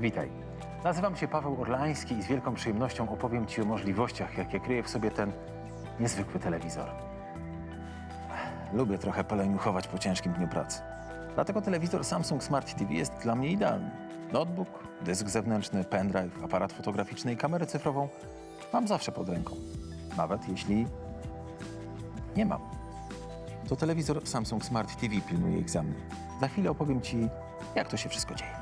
Witaj. Nazywam się Paweł Orlański i z wielką przyjemnością opowiem Ci o możliwościach, jakie kryje w sobie ten niezwykły telewizor. Lubię trochę poleniuchować po ciężkim dniu pracy. Dlatego telewizor Samsung Smart TV jest dla mnie idealny. Notebook, dysk zewnętrzny, pendrive, aparat fotograficzny i kamerę cyfrową mam zawsze pod ręką. Nawet jeśli nie mam. To telewizor Samsung Smart TV pilnuje ich za. Za chwilę opowiem Ci, jak to się wszystko dzieje.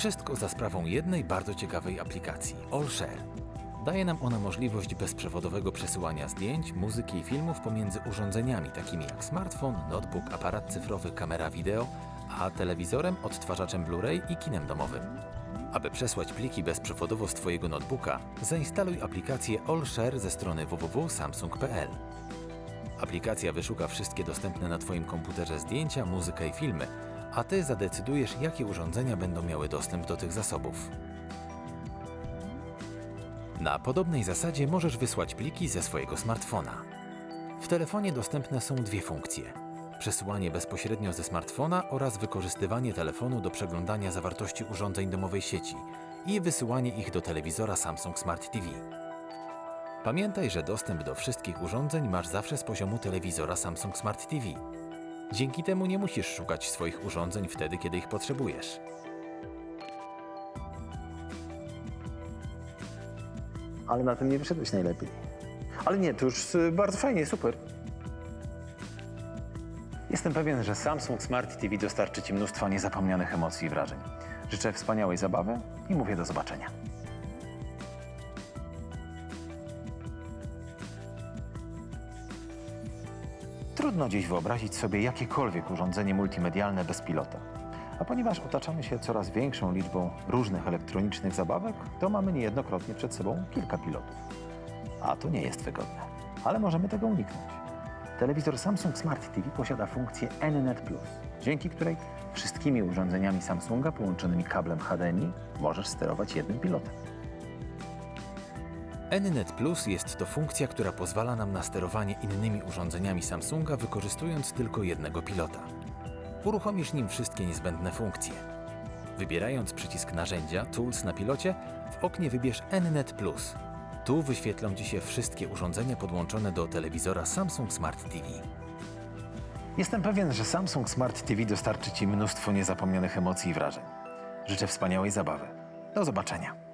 Wszystko za sprawą jednej bardzo ciekawej aplikacji AllShare. Daje nam ona możliwość bezprzewodowego przesyłania zdjęć, muzyki i filmów pomiędzy urządzeniami takimi jak smartfon, notebook, aparat cyfrowy, kamera wideo, a telewizorem, odtwarzaczem Blu-ray i kinem domowym. Aby przesłać pliki bezprzewodowo z Twojego notebooka, zainstaluj aplikację AllShare ze strony www.samsung.pl. Aplikacja wyszuka wszystkie dostępne na Twoim komputerze zdjęcia, muzykę i filmy, a Ty zadecydujesz, jakie urządzenia będą miały dostęp do tych zasobów. Na podobnej zasadzie możesz wysłać pliki ze swojego smartfona. W telefonie dostępne są dwie funkcje: przesyłanie bezpośrednio ze smartfona oraz wykorzystywanie telefonu do przeglądania zawartości urządzeń domowej sieci i wysyłanie ich do telewizora Samsung Smart TV. Pamiętaj, że dostęp do wszystkich urządzeń masz zawsze z poziomu telewizora Samsung Smart TV. Dzięki temu nie musisz szukać swoich urządzeń wtedy, kiedy ich potrzebujesz. Ale na tym nie wyszedłeś najlepiej. Ale nie, to już y, bardzo fajnie, super. Jestem pewien, że Samsung Smart TV dostarczy Ci mnóstwo niezapomnianych emocji i wrażeń. Życzę wspaniałej zabawy i mówię do zobaczenia. Trudno dziś wyobrazić sobie jakiekolwiek urządzenie multimedialne bez pilota. A ponieważ otaczamy się coraz większą liczbą różnych elektronicznych zabawek, to mamy niejednokrotnie przed sobą kilka pilotów. A to nie jest wygodne, ale możemy tego uniknąć. Telewizor Samsung Smart TV posiada funkcję NNet Plus, dzięki której wszystkimi urządzeniami Samsunga połączonymi kablem HDMI możesz sterować jednym pilotem. NNet Plus jest to funkcja, która pozwala nam na sterowanie innymi urządzeniami Samsunga wykorzystując tylko jednego pilota. Uruchomisz nim wszystkie niezbędne funkcje. Wybierając przycisk narzędzia Tools na pilocie, w oknie wybierz NNet Plus. Tu wyświetlą Ci się wszystkie urządzenia podłączone do telewizora Samsung Smart TV. Jestem pewien, że Samsung Smart TV dostarczy Ci mnóstwo niezapomnianych emocji i wrażeń. Życzę wspaniałej zabawy. Do zobaczenia.